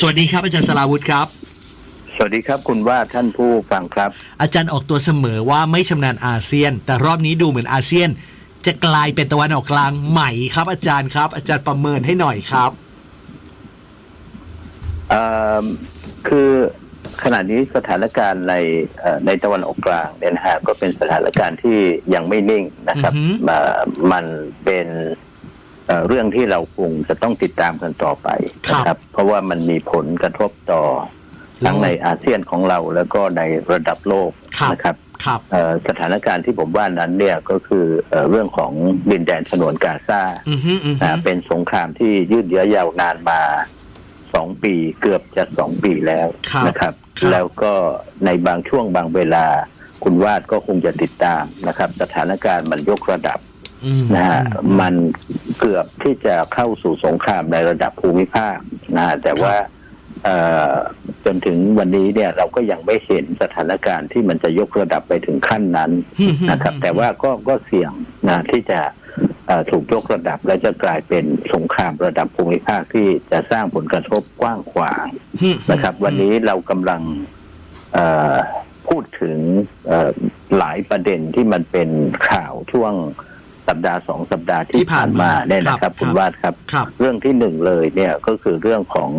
สวัสดีครับอาจารย์สลาวุธครับ สวัสดีครับคุณว่าท่านผู้ฟังครับ อาจารย์ออกตัวเสมอว่าไม่ชำนาญอาเซียน แต่รอบนี้ดูเหมือนอาเซียน จะกลายเป็นตะวันออกกลางใหม่ครับ อาจารย์ครับ อาจารย์ประเมินให้หน่อยครับเอ่อคือขณะนี้สถานการณ์ในเอ่อในตะวันออกกลางเนี่ยนะฮะก็เป็นสถานการณ์ที่ยังไม่นิ่งนะครับอือฮึมามันเป็น เอ่อเรื่องที่เราคงจะต้องติดตามกันต่อไปนะครับ เพราะว่ามันมีผลกระทบต่อทั้งในอาเซียนของเราแล้วก็ในระดับโลกครับนะครับครับเอ่อสถานการณ์ที่ผมว่านั้นเนี่ยก็คือเอ่อเรื่องของดินแดนฉนวนกาซาอือฮึอือฮึนะเป็นสงครามที่ยืดเยื้อยาวนานมาสองปีเกือบจะสองปีแล้วนะครับ แล้วก็ในบางช่วงบางเวลา คุณวาดก็คงจะติดตามนะครับ สถานการณ์มันยกระดับอืมนะฮะมัน เกือบที่จะเข้าสู่สงครามในระดับภูมิภาคนะฮะแต่ว่าเอ่อจนถึงวันนี้เนี่ยเราก็ยังไม่เห็นสถานการณ์ที่มันจะยกระดับไปถึงขั้นนั้นอืมนะครับ แต่ว่าก็ก็เสี่ยงนะที่จะเอ่อถูกยกระดับและจะกลายเป็นสงครามระดับภูมิภาคที่จะสร้างผลกระทบกว้างขวางอืมนะครับ วันนี้เรากำลังเอ่อพูดถึงเอ่อหลายประเด็นที่มันเป็นข่าวช่วง สัปดาห์สองสัปดาห์ที่ผ่านมาเนี่ยนะครับ คุณวาดครับครับเรื่องที่หนึ่งเลยเนี่ยก็คือเรื่องของ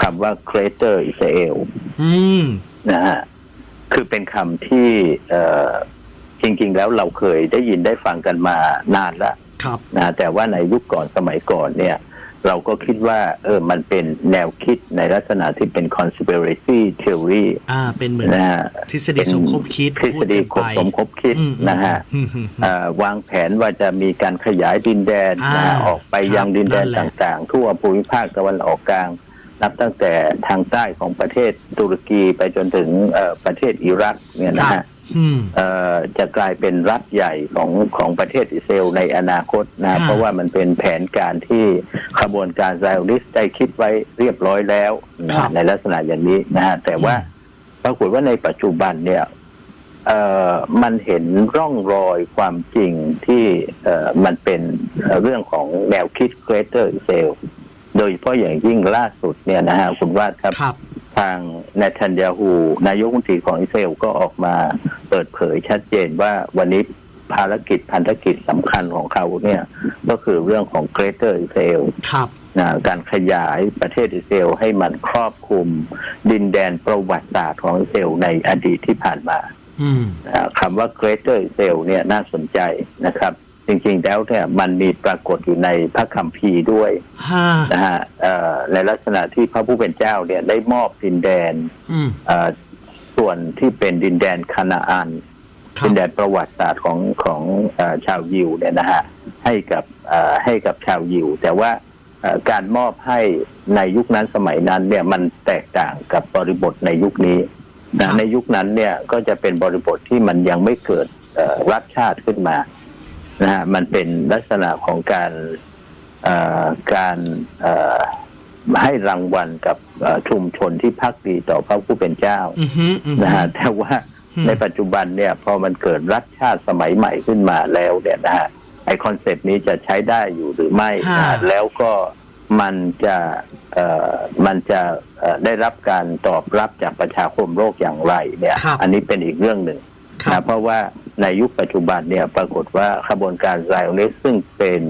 คำว่า Greater Israel อืมนะฮะคือเป็นคำที่เอ่อจริง ๆ แล้วเราเคยได้ยินได้ฟังกันมานานแล้วครับนะแต่ว่าในยุคก่อนสมัยก่อนเนี่ย เราก็คิดว่าเออมันเป็นแนวคิดในลักษณะที่เป็น conspiracy theory อ่า เป็นเหมือนนะฮะทฤษฎีสมคบคิดทฤษฎีพูกันไปสมคบคิดอืมนะฮะอืมอืมอืมเอ่อวางแผนว่าจะมีการขยายดินแดนอ่านะฮะออกไปยังครับดินแดนนั่นแหละต่างๆ ทั่วภูมิภาคตะวันออกกลาง นับตั้งแต่ทางใต้ของประเทศตุรกีไปจนถึงเอ่อประเทศอิรักเนี่ยนะฮะอืมเอ่อ จะกลายเป็นรัฐใหญ่ของของประเทศอิสราเอลในอนาคตค่ะนะเพราะว่ามันเป็นแผนการที่ขบวนการไซออนิสต์ได้คิดไว้เรียบร้อยแล้วนะในลักษณะอย่างนี้นะฮะแต่ว่าปรากฏว่าในปัจจุบันเนี่ยเอ่อมันเห็นร่องรอยความจริงที่เอ่อมันเป็นเอ่อเรื่องของแนวคิด Greater Israel โดยเฉพาะอย่างยิ่งล่าสุดเนี่ยนะฮะคุณวาดครับครับ ทางเนทันยาฮูนายกรัฐมนตรีของอิสราเอลก็ออกมาเปิดเผยชัดเจนว่าวันนี้ภารกิจพันธกิจสำคัญของเขาเนี่ยก็คือเรื่องของ Greater Israel ครับนะการขยายประเทศอิสราเอลให้มันครอบคลุม ดินแดนประวัติศาสตร์ของอิสราเอลในอดีตที่ผ่านมาอืมนะคำว่า Greater Israel เนี่ยน่าสนใจนะครับ จริงๆแล้วเนี่ยมันมีปรากฏอยู่ในพระคัมภีร์ด้วยห้านะฮะเอ่อในลักษณะที่พระผู้เป็นเจ้าเนี่ยได้มอบดินแดนอืม เอ่อส่วนที่เป็นดินแดนคานาอันครัดิบนแดนประวัติศาสตร์ของของเออชาวยิวเนี่ยนะฮะให้กับเอ่อให้กับชาวยิว แต่ว่าเอ่อการมอบให้ในยุคนั้นสมัยนั้นเนี่ยมันแตกต่างกับบริบทในยุคนี้ครันะบในยุคนั้นเนี่ยก็จะเป็นบริบทที่มันยังไม่เกิดเอ่อรัฐชาติขึ้นมา นะฮะมันเป็นลักษณะของการเอ่อการเอ่อให้รางวัลกับเอ่อชุมชนที่พักดีต่อพระผู้เป็นเจ้าอือฮึอือฮึนะฮะแต่ว่าอืมในปัจจุบันเนี่ยพอมันเกิดรัฐชาติสมัยใหม่ขึ้นมาแล้วเนี่ยนะฮะไอคอนเซปต์นี้จะใช้ได้อยู่หรือไม่นะฮะแล้วก็มันจะเอ่อมันจะเอ่อได้รับการตอบรับจากประชาคมโลกอย่างไร เนี่ยครับอันนี้เป็นอีกเรื่องหนึ่งครับนะเพราะว่า ในยุคปัจจุบันเนี่ยปรากฏว่าขบวนการไซออนิสต์ซึ่งเป็น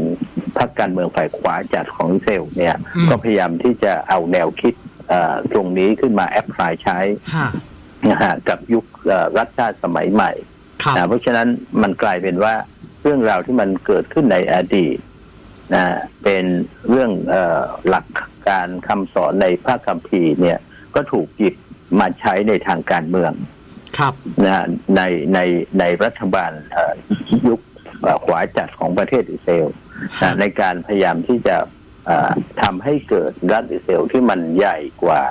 พรรคการเมืองฝ่ายขวาจัดของอิสราเอลเนี่ยอืมก็พยายามที่จะเอาแนวคิดเอ่อตรงนี้ขึ้นมาแอพพลายใช้ห้านะฮะกับยุคเอ่อรัฐชาติสมัยใหม่ครับนะเพราะฉะนั้นมันกลายเป็นว่าเรื่องราวที่มันเกิดขึ้นในอดีตนะเป็นเรื่องเออหลักการคำสอนในพระคัมภีร์เนี่ยก็ถูกหยิบมาใช้ในทางการเมือง ครับนะในในในรัฐบาลเอ่อยุคเอ่อขวาจัดของประเทศอิสราเอลนะในการพยายามที่จะเอ่อทำให้เกิดรัฐอิสราเอลที่มันใหญ่กว่า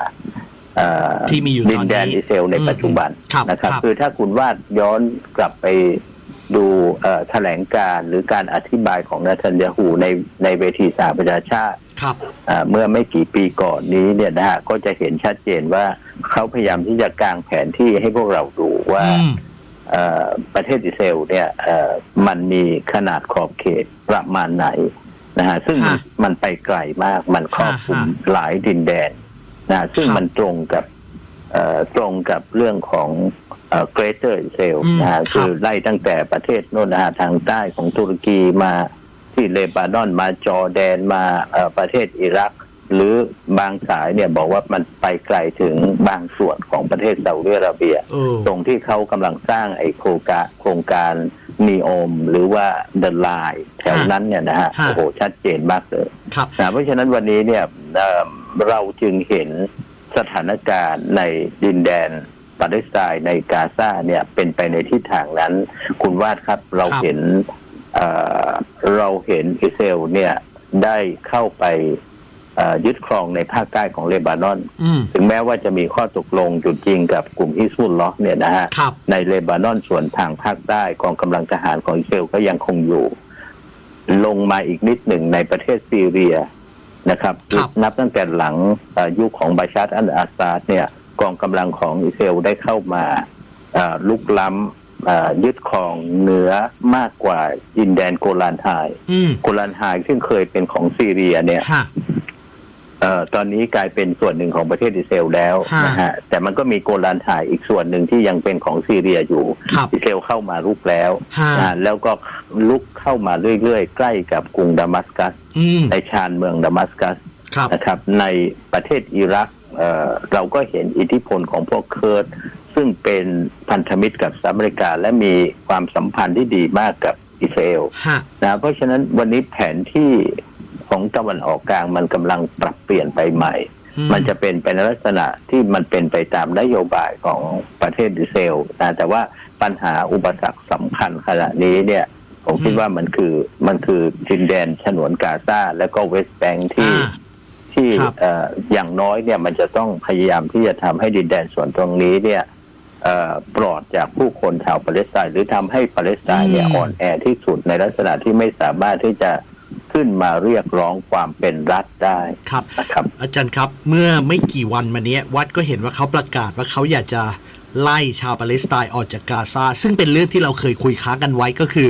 เอ่อที่มีอยู่ดิตอนนนี้แดนอิสราเอลในปัจจุบันครับนะครับครับ คือถ้าคุณวาดย้อนกลับไปดูเอ่อแถลงการณ์หรือการอธิบายของนาธันยาฮูในในเวทีสหประชาชาติ ครับอ่าเมื่อไม่กี่ปีก่อนนี้เนี่ยนะฮะก็จะเห็นชัดเจนว่าเขาพยายามที่จะกางแผนที่ให้พวกเราดูว่าอืมเอ่อประเทศอิสราเอลเนี่ยเอ่อมันมีขนาดขอบเขตประมาณไหนนะฮะซึ่งฮะมันไปไกลมากมันครอบคลุมฮะหลายดินแดนนะซึ่งครับมันตรงกับเอ่อตรงกับเรื่องของเอ่อ Greater Israel อืมนะฮะครับคือไล่ตั้งแต่ประเทศโน่นนะฮะทางใต้ของตุรกีมา ที่เลบานอนมาจอร์แดนมาเอ่อประเทศอิรัก หรือบางสายเนี่ยบอกว่ามันไปไกลถึงบางส่วนของประเทศซาอุดิอาระเบียเออตรงที่เขากำลังสร้างไอ้โครงการโครงการนีโอม หรือว่าเดอะไลน์แถวนั้นเนี่ยนะฮะฮะโอ้โหชัดเจนมากเลยครับนะเพราะฉะนั้นวันนี้เนี่ยเอ่อเราจึงเห็นสถานการณ์ในดินแดนปาเลสไตน์ในกาซาเนี่ยเป็นไปในทิศทางนั้น คุณวาดครับเราครับเห็น เอ่อเราเห็นอิสราเอลเนี่ยได้เข้าไปเอ่อยึดครองในภาคใต้ของเลบานอนอืมถึงแม้ว่าจะมีข้อตกลงหยุดยิงกับกลุ่มฮิสบุลลอฮ์เนี่ยนะฮะครับในเลบานอนส่วนทางภาคใต้กองกำลังทหารของอิสราเอลก็ยังคงอยู่ ลงมาอีกนิดหนึ่งในประเทศซีเรียนะครับครับนับตั้งแต่หลังเอ่อยุคของบาชาร์อันอาซาดเนี่ย กองกำลังของอิสราเอลได้เข้ามาเอ่อลุกล้ำเอ่อ ยึดครองเหนือมากกว่าดินแดนโกลานไฮอืมโกลานไฮซึ่งเคยเป็นของซีเรียเนี่ยฮะเอ่อตอนนี้กลายเป็นส่วนหนึ่งของประเทศอิสราเอลแล้วฮะนะฮะแต่มันก็มีโกลานถ่ายอีกส่วนหนึ่งที่ยังเป็นของซีเรียอยู่ครับอิสราเอลเข้ามาลุกแล้วฮะนะฮะแล้วก็ลุกเข้ามาเรื่อยๆ ใกล้กับกรุงดามัสกัสอืมในชานเมืองดามัสกัสครับนะครับ ในประเทศอิรักเอ่อเราก็เห็นอิทธิพลของพวกเคิร์ด ซึ่งเป็นพันธมิตรกับสหรัฐอเมริกา และมีความสัมพันธ์ที่ดีมากกับอิสราเอลฮะนะเพราะฉะนั้นวันนี้แผนที่ของตะวันออกกลางมันกำลังปรับเปลี่ยนไปใหม่อืมมันจะเป็นไปในลักษณะที่มันเป็นไปตามนโยบายของประเทศอิสราเอลนะแต่ว่าปัญหาอุปสรรคสำคัญขณะนี้เนี่ย ผมคิดว่ามันคือมันคือดินแดนฉนวนกาซาและก็เวสต์แบงค์ที่อ่าที่ครับเอ่ออย่างน้อยเนี่ยมันจะต้องพยายามที่จะทำให้ดินแดนส่วนตรงนี้เนี่ยเอ่อ ปลอดจากผู้คนชาวปาเลสไตน์หรือทำให้ปาเลสไตน์เนี่ยอืมอ่อนแอที่สุดในลักษณะที่ไม่สามารถที่จะขึ้นมาเรียกร้องความเป็นรัฐได้ครับนะครับ อาจารย์ครับเมื่อไม่กี่วันมาเนี้ยวัดก็เห็นว่าเขาประกาศว่าเขาอยากจะไล่ชาวปาเลสไตน์ออกจากกาซาซึ่งเป็นเรื่องที่เราเคยคุยค้างกันไว้ก็คือ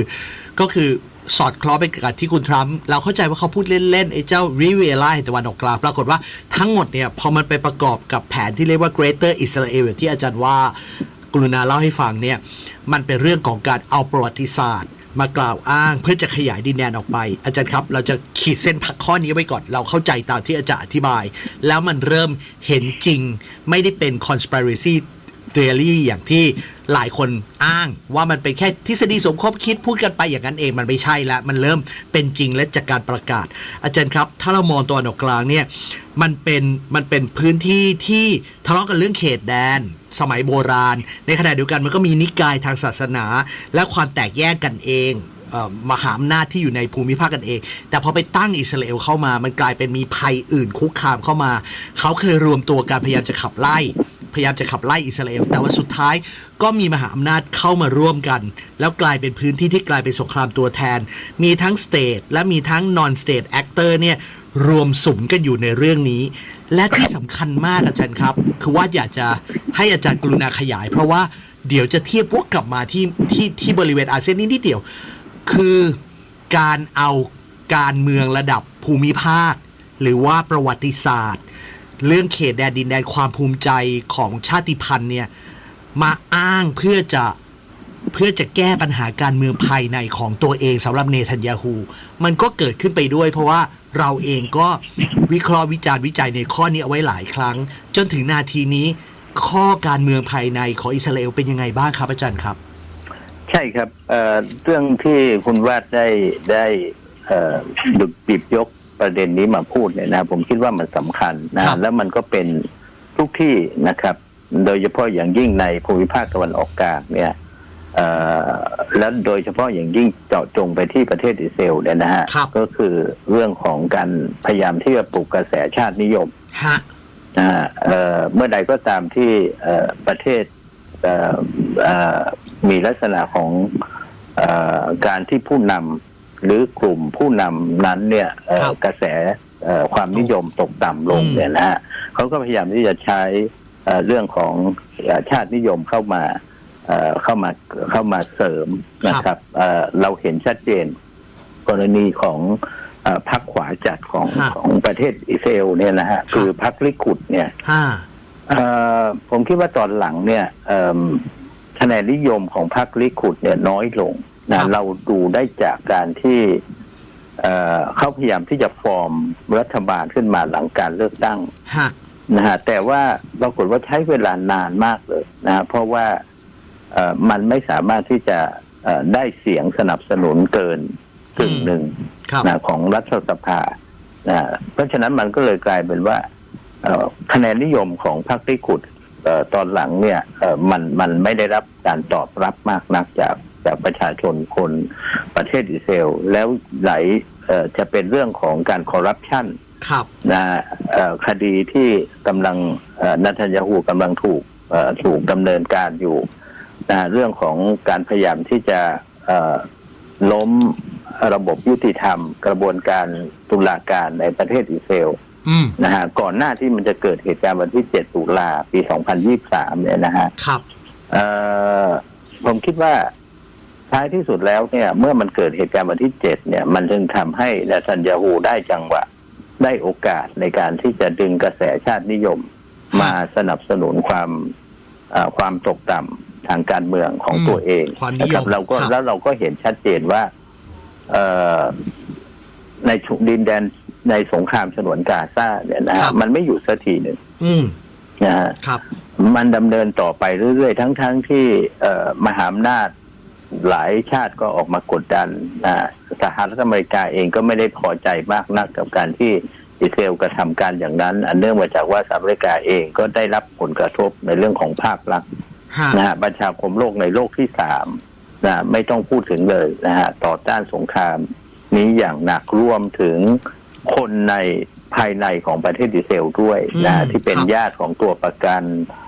ก็คือ สอดคล้องไปกับที่คุณทรัมป์เราเข้าใจว่าเขาพูดเล่นๆไอ้เจ้าริเวล่าแห่งตะวันออกกลางปรากฏว่าทั้งหมดเนี่ยพอมันไปประกอบกับแผนที่เรียกว่า Greater Israel อย่างที่อาจารย์ว่ากรุณาเล่าให้ฟังเนี่ยมันเป็นเรื่องของการเอาประวัติศาสตร์มากล่าวอ้างเพื่อจะขยายดินแดนออกไป อาจารย์ครับ เราจะขีดเส้นพักข้อนี้ไว้ก่อน เราเข้าใจตามที่อาจารย์อธิบาย แล้วมันเริ่มเห็นจริง ไม่ได้เป็น conspiracy theory อย่างที่หลายคนอ้างว่ามันเป็นแค่ทฤษฎีสมคบคิดพูดกันไปอย่างนั้นเองมันไม่ใช่ล้วมันเริ่มเป็นจริงและจากการประกาศ อาจารย์ครับ ถ้าเรามองตะวันออกกลางเนี่ยมันเป็นมันเป็นพื้นที่ที่ทะเลาะกันเรื่องเขตแดน สมัยโบราณ ในขณะเดียวกันมันก็มีนิกายทางศาสนา และความแตกแยกกันเองมหาอำนาจที่อยู่ในภูมิภาคกันเอง แต่พอไปตั้งอิสราเอลเข้ามา มันกลายเป็นมีภัยอื่นคุกคามเข้ามา เขาเคยรวมตัวกันพยายามจะขับไล่ พยายามจะขับไล่อิสราเอล แต่ว่าสุดท้ายก็มีมหาอำนาจเข้ามาร่วมกัน แล้วกลายเป็นพื้นที่ที่กลายเป็นสงครามตัวแทน มีทั้งสเตทและมีทั้งนอนสเตทแอคเตอร์เนี่ยรวมสุมกันอยู่ในเรื่องนี้ และที่สำคัญมากอาจารย์ครับ คือว่าอยากจะให้อาจารย์กรุณาขยาย เพราะว่าเดี๋ยวจะเทียบวกกลับมาที่ที่ที่บริเวณอาเซียนนิดนิดเดียว คือการเอาการเมืองระดับภูมิภาค หรือว่าประวัติศาสตร์ เรื่องเขตแดนดินแดนความภูมิใจของชาติพันธุ์เนี่ยมาอ้างเพื่อจะเพื่อจะแก้ปัญหาการเมืองภายในของตัวเองสำหรับเนทันยาฮู มันก็เกิดขึ้นไปด้วย เพราะว่าเราเองก็วิเคราะห์วิจารณ์วิจัยในข้อนี้เอาไว้หลายครั้ง จนถึงนาทีนี้ ข้อการเมืองภายในของอิสราเอลเป็นยังไงบ้างครับอาจารย์ครับ ใช่ครับเอ่อเรื่องที่คุณวาดได้ได้เอ่อดึกปิบยก ประเด็นนี้มาพูดเนี่ยนะผมคิดว่ามันสำคัญนะครับแล้วมันก็เป็นทุกที่นะครับ โดยเฉพาะอย่างยิ่งในภูมิภาคตะวันออกกลางเนี่ยเอ่อและโดยเฉพาะอย่างยิ่งเจาะจงไปที่ประเทศอิสราเอลเนี่ยนะฮะครับก็คือเรื่องของการพยายามที่จะปลุกกระแสชาตินิยมฮะนะฮะเอ่อเมื่อใดก็ตามที่เอ่อประเทศเอ่อเอ่อมีลักษณะของเอ่อการที่ผู้นำ หรือกลุ่มผู้นำนั้นเนี่ยเอ่อครับกระแสเอ่อความนิยมตกต่ำลงอืม เนี่ยนะฮะเขาก็พยายามที่จะใช้เอ่อเรื่องของเอ่อชาตินิยมเข้ามาเอ่อเข้ามาเข้ามาเสริมนะครับเอ่อเราเห็นชัดเจน กรณีของเออ่อพรรคขวาจัดของฮะของประเทศอิสราเอลเนี่ยนะฮะครับคือพรรคลิคุดเนี่ย ห้า เอ่อผมคิดว่าตอนหลังเนี่ยเอิ่มคะแนนนิยมของพรรคลิคุดเนี่ยน้อยลงครั นะบเราดูได้จากการที่เอ่อเขาพยายามที่จะฟอร์มรัฐบาลขึ้นมาหลังการเลือกตั้งห้านะฮะแต่ว่าปรากฏว่าใช้เวลานานมากเลยนะฮะเพราะว่าเอ่อมันไม่สามารถที่จะเอ่อได้เสียงสนับสนุนเกินกึ่งหนึ่งครับนะของรัฐสภานะเพราะฉะนั้นมันก็เลยกลายเป็นว่าเอ่อคะแนนนิยมของพรรคลิคุดเอ่อตอนหลังเนี่ยเอ่อมันมันไม่ได้รับการตอบรับมากนักจาก จากประชาชนคนประเทศอิสราเอลแล้วไหลเอ่อจะเป็นเรื่องของการคอร์รัปชันครับนะเอ่อคดีที่กำลังเอ่อนัทันยาฮูกำลังถูกเอ่อถูกดำเนินการอยู่นะเรื่องของการพยายามที่จะเอ่อล้มระบบยุติธรรม กระบวนการตุลาการในประเทศอิสราเอลอืมนะฮะก่อนหน้าที่มันจะเกิดเหตุการณ์วันที่ 7 ตุลาปี 2023 เนี่ยนะฮะครับเอ่อผมคิดว่า ท้ายที่สุดแล้วเนี่ยเมื่อมันเกิดเหตุการณ์วันที่เจ็ดเนี่ย มันจึงทำให้เนทันยาฮูได้จังหวะได้โอกาสในการที่จะดึงกระแสชาตินิยม มาสนับสนุนความเอ่อความตกต่ำทางการเมืองของอืมตัวเองความนิยมนะครับเราก็ครับแล้วเราก็เห็นชัดเจนว่าเอ่อในชุดินแดนในสงครามฉนวนกาซาเนี่ยนะฮะมันไม่อยู่สักทีหนึ่งอืมนะฮะครับมันดำเนินต่อไปเรื่อยๆ ทั้งๆทที่เอ่อมหาอำนาจ หลายชาติก็ออกมากดดันนะสหรัฐอเมริกาเองก็ไม่ได้พอใจมากนักกับการที่อิสราเอลกระทำการอย่างนั้น อันเนื่องมาจากว่าสหรัฐอเมริกาเองก็ได้รับผลกระทบในเรื่องของภาพลักษณ์ห้านะฮะประชาคมโลกในโลกที่สามนะไม่ต้องพูดถึงเลยนะฮะต่อต้านสงคราม นี้อย่างหนักรวมถึงคนในภายในของประเทศอิสราเอลด้วยนะฮะอืมที่เป็นครับญาติของตัวประกันเอ่ออ่า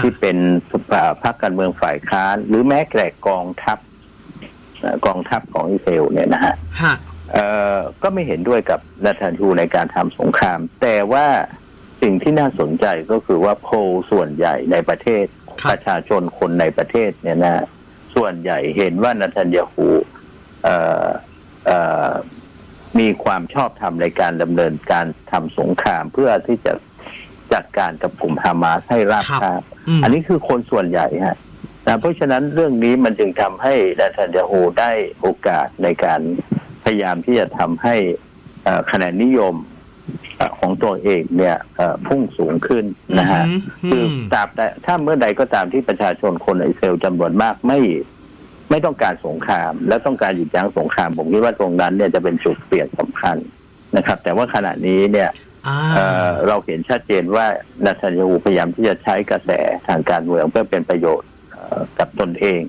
ที่เป็นพรรคการเมืองฝ่ายค้าน หรือแม้แต่กองทัพเอ่อกองทัพของอิสราเอลเนี่ยนะฮะห้าเอ่อก็ไม่เห็นด้วยกับนัทานยูในการทำสงคราม แต่ว่าสิ่งที่น่าสนใจก็คือว่าโพลส่วนใหญ่ในประเทศครับประชาชนคนในประเทศเนี่ยนะส่วนใหญ่เห็นว่านัทันยาฮูเอ่อเอ่อมีความชอบธรรมในการดำเนินการทำสงครามเพื่อที่จะ จัดการกับกลุ่มฮามาสให้ราบครับคาบอืมอันนี้คือคนส่วนใหญ่ฮะนะเพราะฉะนั้นเรื่องนี้มันจึงทำให้นัทันยาฮูได้โอกาสในการพยายามที่จะทำให้เอ่อคะแนนนิยมเอ่อของตัวเองเนี่ยเอ่อพุ่งสูงขึ้นนะฮะคือมตราบใดถ้าเมื่อใดก็ตามที่ประชาชนคนอิสราเอลจำนวนมากไม่ไม่ต้องการสงคราม และต้องการหยุดยั้งสงคราม ผมคิดว่าตรงนั้นเนี่ยจะเป็นจุดเปลี่ยนสำคัญนะครับ แต่ว่าขณะนี้เนี่ยอ่า เอ่อเราเห็นชัดเจนว่านัทันยาฮูพยายามที่จะใช้กระแสทางการเมืองเพื่อเป็นประโยชน์เอ่อกับตนเอง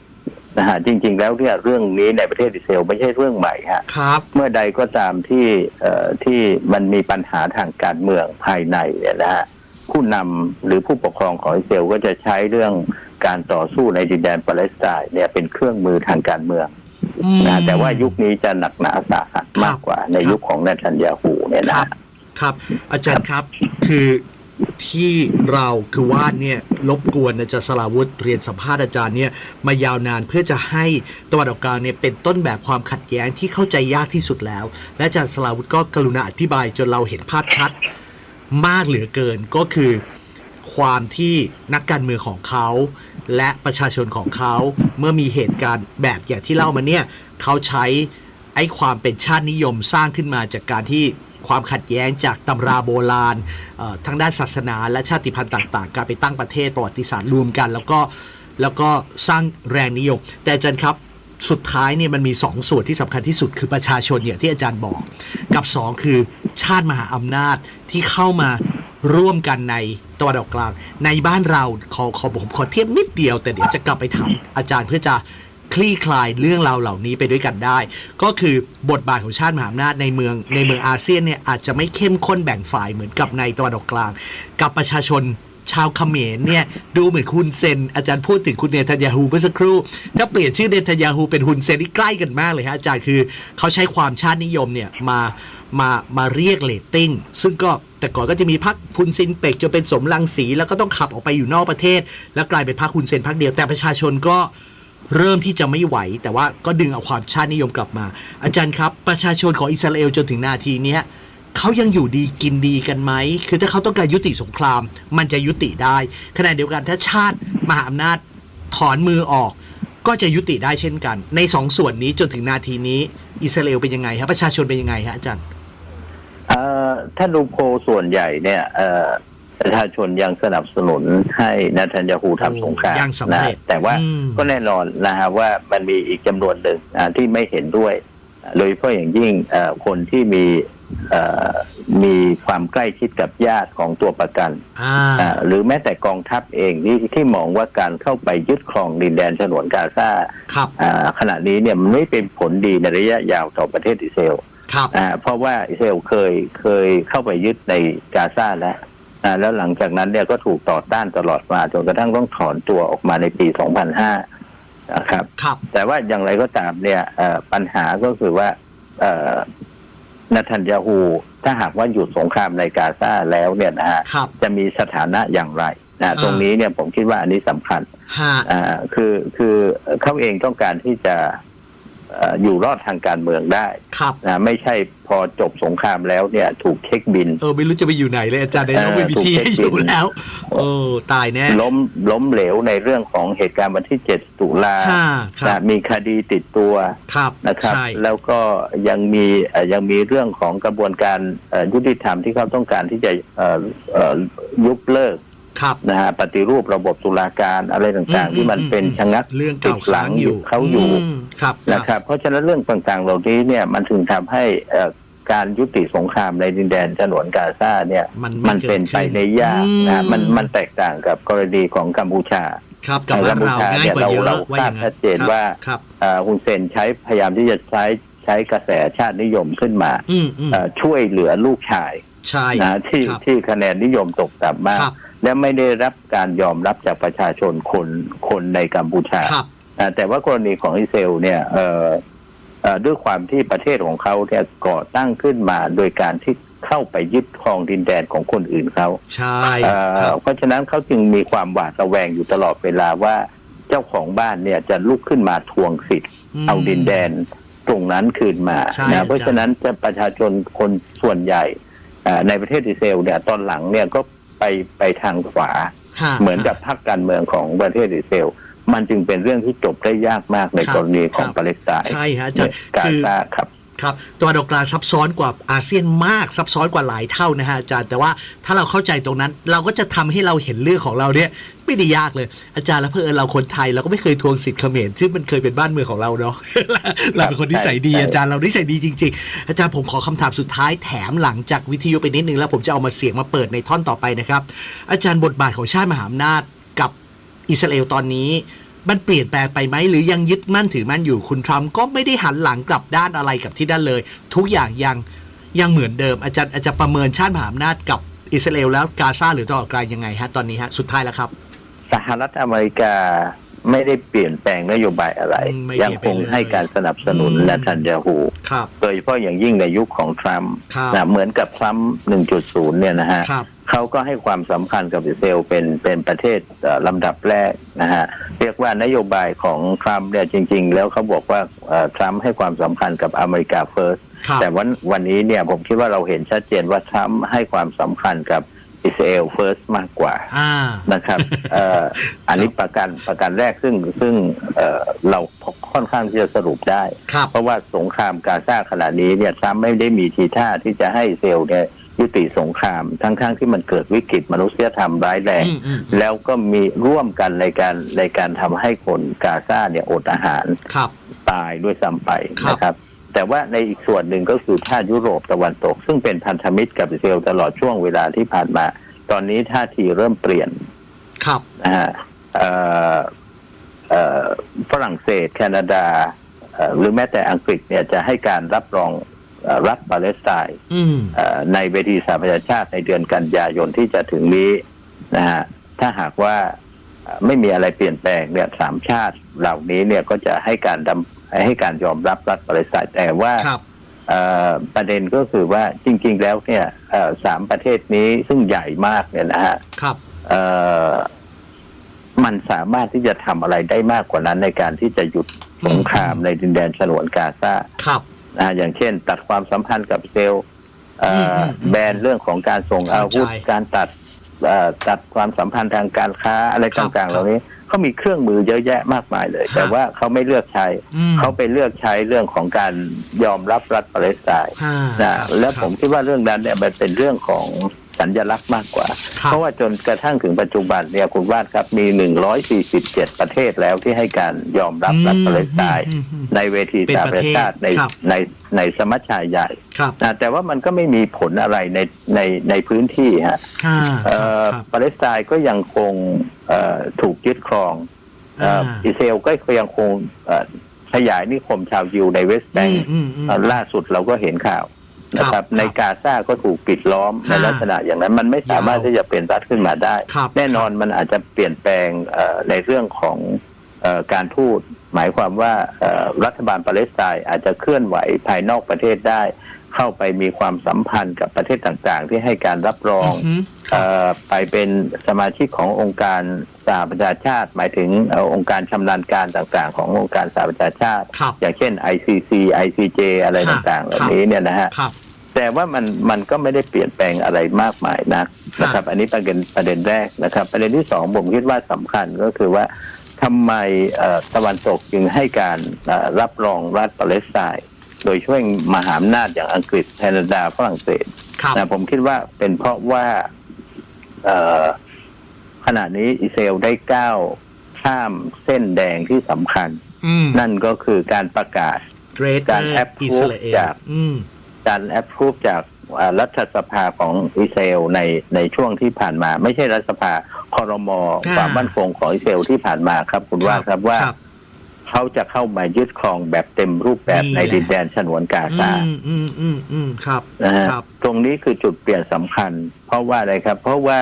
นะฮะจริง ๆ แล้วเนี่ยเรื่องนี้ในประเทศอิสราเอลไม่ใช่เรื่องใหม่ฮะครับเมื่อใดก็ตามที่เอ่อที่มันมีปัญหาทางการเมืองภายในเนี่ยนะฮะผู้นำหรือผู้ปกครองของอิสราเอลก็จะใช้เรื่องการต่อสู้ในดินแดนปาเลสไตน์เนี่ยเป็นเครื่องมือทางการเมืองอืมนะฮะแต่ว่ายุคนี้จะหนักหนาสาหัสมากกว่าในครับยุคของเนทันยาฮูเนี่ยคนะรับฮะ ครับ อาจารย์ครับคือที่เราคือว่านเนี่ยรบกวนอาจารย์สลาวุธเรียนสัมภาษณ์อาจารย์เนี่ยมายาวนานเพื่อจะให้ตะวันออกกลางเนี่ยเป็นต้นแบบความขัดแย้งที่เข้าใจยากที่สุดแล้ว และอาจารย์สลาวุธก็กรุณาอธิบายจนเราเห็นภาพชัด มากเหลือเกินก็คือ ความที่นักการเมืองของเขา และประชาชนของเขาเมื่อมีเหตุการณ์แบบอย่างที่เล่ามาเนี่ยเขาใช้ไอ้ความเป็นชาตินิยมสร้างขึ้นมาจากการที่ ความขัดแย้งจากตำราโบราณทั้งด้านศาสนาและชาติพันธุ์ต่างๆ การไปตั้งประเทศประวัติศาสตร์รวมกัน แล้วก็แล้วก็สร้างแรงนิยม แต่อาจารย์ครับสุดท้ายเนี่ยมันมีสองส่วนที่สำคัญที่สุดคือประชาชนอย่างที่อาจารย์บอก กับสองคือชาติมหาอำนาจที่เข้ามาร่วมกันในตะวันออกกลาง ในบ้านเราขอขอผมขอเทียบนิดเดียว แต่เดี๋ยวจะกลับไปถามอาจารย์เพื่อจะ คลี่คลายเรื่องราวเหล่านี้ไปด้วยกันได้ ก็คือบทบาทของชาติมหาอำนาจในเมืองในเมืองอาเซียนเนี่ยอาจจะไม่เข้มข้นแบ่งฝ่ายเหมือนกับในตะวันออกกลาง กับประชาชนชาวเขมรเนี่ยดูเหมือนคุณเซน อาจารย์พูดถึงคุณเนทันยาฮูเมื่อสักครู่ ถ้าเปลี่ยนชื่อเนทันยาฮูเป็นฮุนเซนที่ใกล้กันมากเลยฮะอาจารย์คือเขาใช้ความชาตินิยมเนี่ยมามามาเรียกเลตติ้งซึ่งก็แต่ก่อนก็จะมีพักฮุนซินเปกจะเป็นสมรังสี แล้วก็ต้องขับออกไปอยู่นอกประเทศ แล้วกลายเป็นพักฮุนเซนพักเดียวแต่ประชาชนก็ เริ่มที่จะไม่ไหว แต่ว่าก็ดึงเอาความชาตินิยมกลับมา อาจารย์ครับ ประชาชนของอิสราเอลจนถึงนาทีนี้เขายังอยู่ดีกินดีกันไหม คือถ้าเขาต้องการยุติสงคราม มันจะยุติได้ขณะเดียวกันถ้าชาติมหาอำนาจถอนมือออก ก็จะยุติได้เช่นกัน ในสองส่วนนี้จนถึงนาทีนี้ อิสราเอลเป็นยังไงครับประชาชนเป็นยังไงฮะอาจารย์เอ่อถ้าดูโพลส่วนใหญ่เนี่ยเประชาชนยังสนับสนุนให้นัทันยาฮูทำสงครามยังสำเร็จนะแต่ว่าอืม ก็แน่นอนนะฮะว่ามันมีอีกจำนวนหนึ่งอ่าที่ไม่เห็นด้วย โดยเฉพาะอย่างยิ่งเอ่อคนที่มีเอ่อมีความใกล้ชิดกับญาติของตัวประกันอ่า อ่าหรือแม้แต่กองทัพเองที่ที่มองว่าการเข้าไปยึดครองดินแดนฉนวนกาซาครับ อ่าขณะนี้เนี่ยมันไม่เป็นผลดีในระยะยาวต่อประเทศอิสราเอล ครับ อ่าเพราะว่าอิสราเอลเคยเคยเข้าไปยึดในกาซาแล้ว อ่าแล้วหลังจากนั้นเนี่ยก็ถูกต่อต้านตลอดมาจนกระทั่งต้องถอนตัวออกมาในปี 2005 นะครับ ครับ แต่ว่าอย่างไรก็ตามเนี่ยเอ่อปัญหาก็คือว่าเอ่อนาทันยาฮูถ้าหากว่าหยุดสงครามในกาซาแล้วเนี่ยนะฮะครับจะมีสถานะอย่างไรนะอ่าตรงนี้เนี่ยผมคิดว่าอันนี้สำคัญฮะอ่าคือคือเขาเองต้องการที่จะเอ่ออยู่รอดทางการเมืองได้ครับนะไม่ใช่พอจบสงครามแล้วเนี่ย ถูกเช็คบินเออไม่รู้จะไปอยู่ไหนเลยอาจารย์ในโลกเออไม่มีที่ให้อยู่แล้วโอ้ตายแน่ล้มล้มเหลวในเรื่องของเหตุการณ์วันที่ 7 ตุลาฮ่าครันะบมีคดีติดตัวครับนะครับใช่แล้วก็ยังมีเอ่อยังมีเรื่องของกระบวนการเอ่อยุติธรรมที่เขาต้องการที่จะเอ่อเอ่อยุบเลิก ครับนะฮะปฏิรูประบบตุลาการอะไรต่างอืมๆที่มันอืมเป็นอืมชะงักเรื่องติเก่าดหลัค้างงอยู่เขาอยู่มครับนะครับ เพราะฉะนั้นเรื่องต่างๆ เหล่านี้เนี่ยมันถึงทำให้เอ่อการยุติสงครามในดินแดนฉนวนกาซาเนี่ยมันมันเป็นไปในยากนะมันมันแตกต่างกับกรณีของกัมพูชาครับกับบ้านเราง่ายกว่าเยอะเราว่าอย่างทราบชันั้นดเจนว่าครับเอ่อฮุนเซนใช้พยายามที่จะใช้ใช้กระแสชาตินิยมขึ้นมาอืมอืมเอ่อช่วยเหลือลูกชายใช่นะที่ครับที่คะแนนนิยมตกต่ำมากครับ และไม่ได้รับการยอมรับจากประชาชนคนคนในกัมพูชาครับอ่าแต่ว่ากรณีของอิสราเอลเนี่ยเอ่อเอ่อด้วยความที่ประเทศของเขาเนี่ยก่อตั้งขึ้นมาโดยการที่เข้าไปยึดครองดินแดนของคนอื่นเขาใช่เอ่อครับเพราะฉะนั้นเขาจึงมีความหวาดระแวงอยู่ตลอดเวลาว่าเจ้าของบ้านเนี่ยจะลุกขึ้นมาทวงสิทธิ์มเอาดินแดนตรงนั้นคืนมาใช่นะอาจารย์เพราะฉะนั้นจะประชาชนคนส่วนใหญ่เอ่อในประเทศอิสราเอลเนี่ยตอนหลังเนี่ยก็ ไปไปทางขวา ฮะเหมือนกับพรรคการเมืองของประเทศอิสราเอลมันจึงเป็นเรื่องที่จบได้ยากมากในครับกรณีของครับ ปาเลสไตน์ใช่ฮะอาจารย์กาคือ ซาครับ ครับตะวันออกกลางซับซ้อนกว่าอาเซียนมากซับซ้อนกว่าหลายเท่านะฮะอาจารย์แต่ว่าถ้าเราเข้าใจตรงนั้น เราก็จะทำให้เราเห็นเรื่องของเราเนี่ยไม่ได้ยากเลย อาจารย์แล้วเพื่อนเราคนไทยเราก็ไม่เคยทวงสิทธิ์เขมรที่มันเคยเป็นบ้านเมืองของเราเนาะเราเป็นคนนิสัยดีใช่อาจารย์เรานิสัยดีจริง ๆ อาจารย์ผมขอคำถามสุดท้ายแถมหลังจากวิทยุไปนิดนึงแล้วผมจะเอามาเสียงมาเปิดในท่อนต่อไปนะครับ อาจารย์บทบาทของชาติมหาอำนาจกับอิสราเอลตอนนี้ มันเปลี่ยนแปลงไปไหมหรือยังยึดมั่นถือมั่นอยู่คุณทรัมป์ก็ไม่ได้หันหลังกลับด้านอะไรกับที่ด้านเลย ทุกอย่างยังยังเหมือนเดิมอาจารย์อาจารย์ประเมินชาติมหาอำนาจกับอิสราเอลแล้วกาซาหรือตะวันออกกลางยังไงฮะตอนนี้ฮะสุดท้ายแล้วครับ สหรัฐอเมริกา ไม่ได้เปลี่ยนแปลงนโยบายอะไรอืมไม่ยังเปลี่คยนงไปเลยให้การสนับสนุนอืม และทันยาฮูครับ โดยเฉพาะอย่างยิ่งในยุคของทรัมป์ครับ นะเหมือนกับทรัมป์1.0 เนี่ยนะฮะ ครับ เขาก็ให้ความสำคัญกับอิสราเอลเป็นเป็นประเทศเอ่อลำดับแรกนะฮะเรียกว่านโยบายของทรัมป์เนี่ยจริง ๆ แล้วเขาบอกว่าเอ่อทรัมป์ให้ความสำคัญกับอเมริกาเฟิร์สครับ แต่วันวันนี้เนี่ยผมคิดว่าเราเห็นชัดเจนว่าทรัมป์ให้ความสำคัญกับ อิสราเอลเฟิร์สมากกว่าอ่านะครับเอ่ออันนี้ประกันประกันแรกซึ่งซึ่งเอ่อเราค่อนข้างที่จะสรุปได้ครับเพราะว่าสงครามกาซาขณะนี้เนี่ยทรัมป์ไม่ได้มีทีท่าที่จะให้อิสราเซลเนี่ยยุติสงครามทั้งๆที่มันเกิดวิกฤตมนุษยธรรมร้ายแรงอืมอืมแล้วก็มีร่วมกันในการในการทำให้คนกาซาเนี่ยอดอาหารครับตายด้วยซ้ำไปครับนะครับ แต่ว่าในอีกส่วนหนึ่งก็คือชาติยุโรปตะวันตก ซึ่งเป็นพันธมิตรกับอิสราเอลตลอดช่วงเวลาที่ผ่านมา ตอนนี้ท่าทีเริ่มเปลี่ยนครับนะฮะเอ่อเอ่อฝรั่งเศส แคนาดาเอ่อหรือแม้แต่อังกฤษเนี่ยจะให้การรับรองเอ่อรัฐปาเลสไตน์อืมเอ่อในเวทีสหประชาชาติในเดือนกันยายนที่จะถึงนี้นะฮะถ้าหากว่าเอ่อไม่มีอะไรเปลี่ยนแปลงเนี่ยสามชาติเหล่านี้เนี่ยก็จะให้การดำ ให้การยอมรับรัฐปาเลสไตน์แต่ว่าครับเอ่อประเด็นก็คือว่าจริง ๆ แล้วเนี่ยเอ่อสามประเทศนี้ซึ่งใหญ่มากเนี่ยนะฮะครับเอ่อมันสามารถที่จะทำอะไรได้มากกว่านั้นในการที่จะหยุดสงครามในดินแดนฉนวนกาซาครับนะอย่างเช่น ตัดความสัมพันธ์กับอิสราเซลเอ่ออมอืมแบนเรื่องของการส่งอาวุธเข้าใจการตัดเอ่อตัดความสัมพันธ์ทางการค้าอะไรครับต่างๆเหล่านี้ เขามีเครื่องมือเยอะแยะมากมายเลยฮะแต่ว่าเขาไม่เลือกใช้อืมเขาไปเลือกใช้เรื่องของการยอมรับรัฐปาเลสไตน์อ่านะครับและผมคิดว่าเรื่องนั้นเนี่ยมันเป็นเรื่องของ สัญลักษณ์มากกว่าครับเพราะว่าจนกระทั่งถึงปัจจุบันเนี่ยคุณวาดครับมี 147 ประเทศแล้วที่ให้การยอมรับรัฐปาเลสไตน์อืมอืมอืมในเวทีเป็นสหปประระเทศชาติในครับในในสมัชชาใหญ่ครับนะแต่ว่ามันก็ไม่มีผลอะไรในในในพื้นที่ฮะอ่าเอ่อครับปาเลสไตน์ก็ยังคงเอ่อถูกยึดครองเอ่ออ่าอิสราเอลก็ยังคงเอ่อขยายนิคมชาวยิวในเวสต์แบงอืก์มอืมอืมเอ่อล่าสุดเราก็เห็นข่าว นะคครัรับบในครับกาซาก็ถูกปิดล้อมในฮะลักษณะอย่างนั้น มันไม่สามารถยาวที่จะเป็นรัฐขึ้นมาได้ครับแน่นอนมันอาจจะเปลี่ยนแปลงเอ่อในเรื่องของเอ่อการทูตหมายความว่าเอ่อรัฐบาลปาเลสไตน์อาจจะเคลื่อนไหวภายนอกประเทศได้ เข้าไปมีความสัมพันธ์กับประเทศต่างๆ ที่ให้การรับรองอืมครัเอ่บอไปเป็นสมาชิกขององค์การสหประชาชาติ หมายถึงเอ่อองค์การชำนาญการต่างๆ ขององค์การสหประชาชาติครับอย่างเช่น ICC ICJ อะไรครับต่างๆเหล่านี้เนี่ยนะฮะครับแต่ว่ามันมันก็ไม่ได้เปลี่ยนแปลงอะไรมากมายนักนะครับ อันนี้ประเด็นประเด็นแรกนะครับ ประเด็นที่สองผมคิดว่าสำคัญก็คือว่าทำไมเอ่อตะวันตกจึงให้การเอ่อรับรองรัฐปาเลสไตน์ โดยช่วยมหาอำนาจอย่างอังกฤษแคนาดาฝรั่งเศสครับนะผมคิดว่าเป็นเพราะว่าเอ่อขณะนี้อิสราเอลได้ก้าวข้ามเส้นแดงที่สำคัญอืมนั่นก็คือการประกาศ Greater การ approve อิสราเอลจากอืมการแอปพูฟจากอ่ารัฐสภาของอิสราเอลในในช่วงที่ผ่านมา ไม่ใช่รัฐสภาคอรมออ่าความมั่นคงของอิสราเอลที่ผ่านมาครับ คุณว่าครับว่าครับ เขาจะเข้ามายึดครองแบบเต็มรูปแบบนี่ในแหละดินแดนฉนวนกาอืซามอืมอืมอืมครับนะฮะครับ ตรงนี้คือจุดเปลี่ยนสำคัญ เพราะว่าอะไรครับ เพราะว่า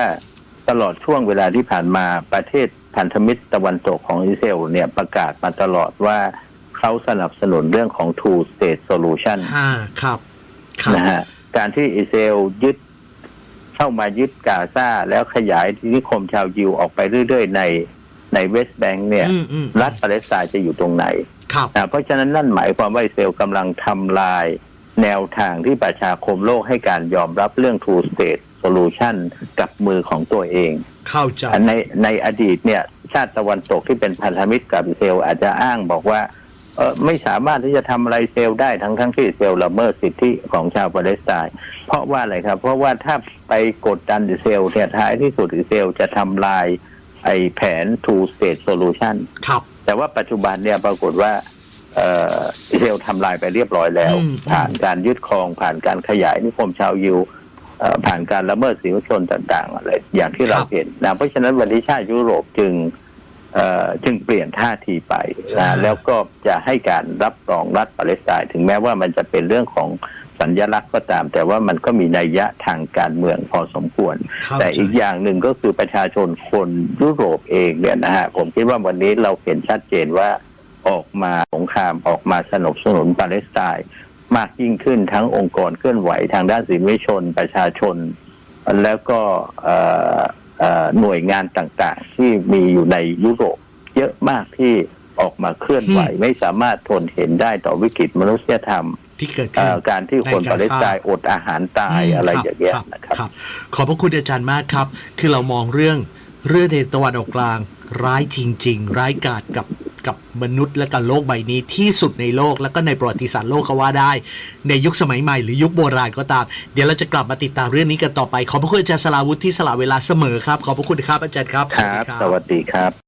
ตลอดช่วงเวลาที่ผ่านมาประเทศพันธมิตรตะวันตกของอิสราเอลเนี่ยประกาศมาตลอดว่าเขาสนับสนุนเรื่องของ two state solution ห้าครับครับนะฮะการที่อิสราเอลยึดเข้ามายึดกาซาแล้วขยายนิคมชาวยิวออกไปเรื่อย ๆ ใน ในเวสต์แบงก์เนี่ยอืมอืมรัฐปาเลสไตน์จะอยู่ตรงไหนครับนะเพราะฉะนั้นนั่นหมายความว่าอิสราเอลกำลังทำลายแนวทางที่ประชาคมโลกให้การยอมรับเรื่อง two state solution กับมือของตัวเอง เข้าใจในในอดีตเนี่ย ชาติตะวันตกที่เป็นพันธมิตรกับอิสราเอลอาจจะอ้างบอกว่าเออไม่สามารถที่จะทำอะไรอิสราเซลได้ทั้งทั้งที่อิสราเซลละเมิดสิทธิของชาวปาเลสไตน์เพราะว่าอะไรครับ เพราะว่าถ้าไปกดดันอิสราเซลเนี่ยท้ายที่สุดอิสราเซลจะทำลาย ไอ้แผน two state solution ครับ แต่ว่าปัจจุบันเนี่ยปรากฏว่าเอ่ออิสราเอลทำลายไปเรียบร้อยแล้วอืมผ่านการยึดครองผ่านการขยายนิคมชาวยิวเอ่อผ่านการละเมิดสิทธิชนต่าง ๆ อะไร อย่างที่เราครับเห็นนะเพราะฉะนั้นวันนี้ชาติยุโรปจึงเอ่อจึงเปลี่ยนท่าทีไปอ่านะแล้วก็จะให้การรับรองรัฐปาเลสไตน์ถึงแม้ว่ามันจะเป็นเรื่องของ สัญลักษณ์ก็ตาม แต่ว่ามันก็มีนัยยะทางการเมืองพอสมควรเข้าแต่ใจอีกอย่างหนึ่งก็คือประชาชนคนยุโรปเองเนี่ยนะฮะผมคิดว่าวันนี้เราเห็นชัดเจนว่าออกมาสงครามออกมาสนับสนุนปาเลสไตน์มากยิ่งขึ้นทั้งองค์กรเคลื่อนไหวทางด้านสิทธิมนุษยชนประชาชน แล้วก็เอ่อเอ่อหน่วยงานต่างๆ ที่มีอยู่ในยุโรปเยอะมากที่ออกมาเคลื่อนไหวอืมไม่สามารถทนเห็นได้ต่อวิกฤตมนุษยธรรม ที่เกิดเอ่ขึ้นอการที่คนในกาซาปาเลสไตน์อดอาหารตายอะไรอย่างเงี้ยนะครับครับขอบพระคุณอาจารย์มากครับ คือเรามองเรื่องเรื่องในตะวันออกกลาง ร้ายจริง ๆ ร้ายกาจกับกับมนุษย์และกับโลกใบนี้ที่สุดในโลกแล้วก็ในประวัติศาสตร์โลกก็ว่าได้ ในยุคสมัยใหม่หรือยุคโบราณก็ตาม เดี๋ยวเราจะกลับมาติดตามเรื่องนี้กันต่อไป ขอบพระคุณอาจารย์สลาวุฒิที่สละเวลาเสมอครับ ขอบพระคุณครับอาจารย์ครับครับ สวัสดีครับ